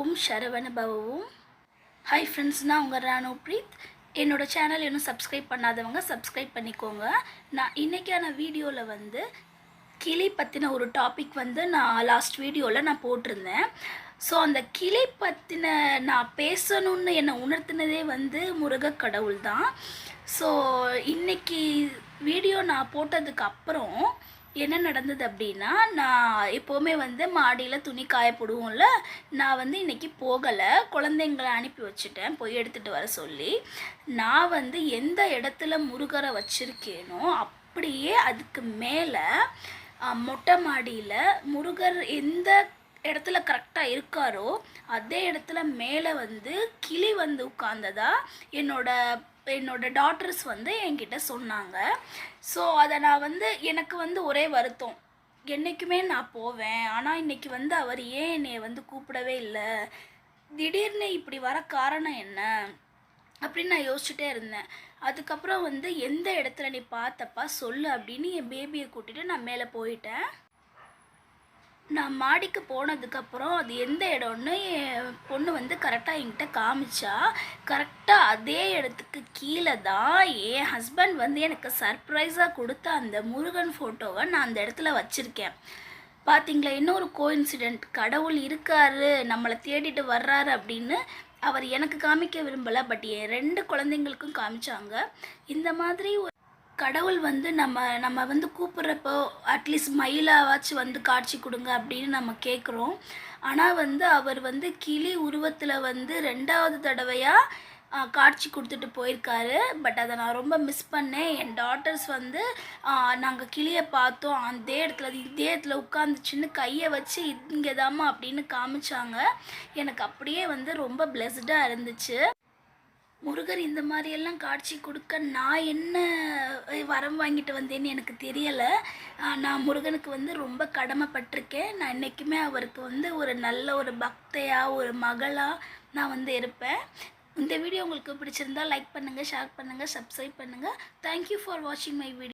ஓம் சரவண பவவும் hi friends நான் உங்கள் ராணு பிரீத். என்னோட சேனல் இன்னும் சப்ஸ்கிரைப் பண்ணாதவங்க சப்ஸ்கிரைப் பண்ணிக்கோங்க. நான் இன்றைக்கான வீடியோவில் வந்து கிளி பற்றின ஒரு டாபிக் வந்து நான் லாஸ்ட் வீடியோவில் நான் போட்டிருந்தேன். ஸோ அந்த கிளி பற்றின நான் பேசணும்னு என்னை உணர்த்தினதே வந்து முருகக் கடவுள் தான் ஸோ இன்றைக்கி வீடியோ நான் போட்டதுக்கு அப்புறம் என்ன நடந்தது அப்படின்னா நான் எப்போவுமே வந்து மாடியில் துணி காய போடுவோம்ல நான் வந்து இன்றைக்கி போகலை. குழந்தைங்களை அனுப்பி வச்சுட்டேன். போய் எடுத்துகிட்டு வர சொல்லி நான் வந்து எந்த இடத்துல முருகரை வச்சுருக்கேனோ அப்படியே அதுக்கு மேலே மொட்டை மாடியில் முருகர் எந்த இடத்துல கரெக்டாக இருக்காரோ அதே இடத்துல மேலே வந்து கிளி வந்து உட்கார்ந்ததா என்னோட என்னோடய டாட்டர்ஸ் வந்து என்கிட்ட சொன்னாங்க. ஸோ அதை நான் வந்து எனக்கு வந்து ஒரே வருத்தம். என்றைக்குமே நான் போவேன். ஆனால் இன்றைக்கி வந்து அவர் ஏன் என்னை வந்து கூப்பிடவே இல்லை? திடீர்னு இப்படி வர காரணம் என்ன? அப்படின்னு நான் யோசிச்சுட்டே இருந்தேன். அதுக்கப்புறம் வந்து எந்த இடத்துல நீ பார்த்தப்பா சொல்லு அப்படின்னு என் பேபியை கூட்டிட்டு நான் மேலே போயிட்டேன். நான் மாடிக்கு போனதுக்கப்புறம் அது எந்த இடம்னு என் பொண்ணு வந்து கரெக்டாக என்கிட்ட காமிச்சா. கரெக்டாக அதே இடத்துக்கு கீழே தான் என் ஹஸ்பண்ட் வந்து எனக்கு சர்ப்ரைஸாக கொடுத்த அந்த முருகன் ஃபோட்டோவை நான் அந்த இடத்துல வச்சுருக்கேன். பார்த்தீங்களா இன்னொரு கோஇன்சிடெண்ட் கடவுள் இருக்காரு நம்மளை தேடிட்டு வர்றாரு அப்படின்னு அவர் எனக்கு காமிக்க விரும்பலை பட் என் ரெண்டு குழந்தைங்களுக்கும் காமிச்சாங்க. இந்த மாதிரி ஒரு கடவுள் வந்து நம்ம நம்ம வந்து கூப்பிட்றப்போ அட்லீஸ்ட் மயிலாவாச்சும் வந்து காட்சி கொடுங்க அப்படின்னு நம்ம கேட்குறோம் ஆனால் வந்து அவர் வந்து கிளி உருவத்தில் வந்து ரெண்டாவது தடவையாக காட்சி கொடுத்துட்டு போயிருக்காரு. பட் அதை நான் ரொம்ப மிஸ் பண்ணேன். என் டாட்டர்ஸ் வந்து நாங்கள் கிளியை பார்த்தோம். அதே இடத்துல இதே இடத்துல உட்காந்துச்சின்னு கையை வச்சு இங்கேதாம்மா அப்படின்னு காமிச்சாங்க. எனக்கு அப்படியே வந்து ரொம்ப பிளெஸ்டாக இருந்துச்சு. முருகர் இந்த மாதிரியெல்லாம் காட்சி கொடுக்க நான் என்ன வரம் வாங்கிட்டு வந்தேன்னு எனக்கு தெரியலை. நான் முருகனுக்கு வந்து ரொம்ப கடமைப்பட்டிருக்கேன். நான் என்றைக்குமே அவருக்கு வந்து ஒரு நல்ல ஒரு பக்தையாக ஒரு மகளாக நான் வந்து இருப்பேன். இந்த வீடியோ உங்களுக்கு பிடிச்சிருந்தா லைக் பண்ணுங்கள் ஷேர் பண்ணுங்கள் சப்ஸ்கிரைப் பண்ணுங்கள் தேங்க்யூ ஃபார் வாட்சிங் மை வீடியோ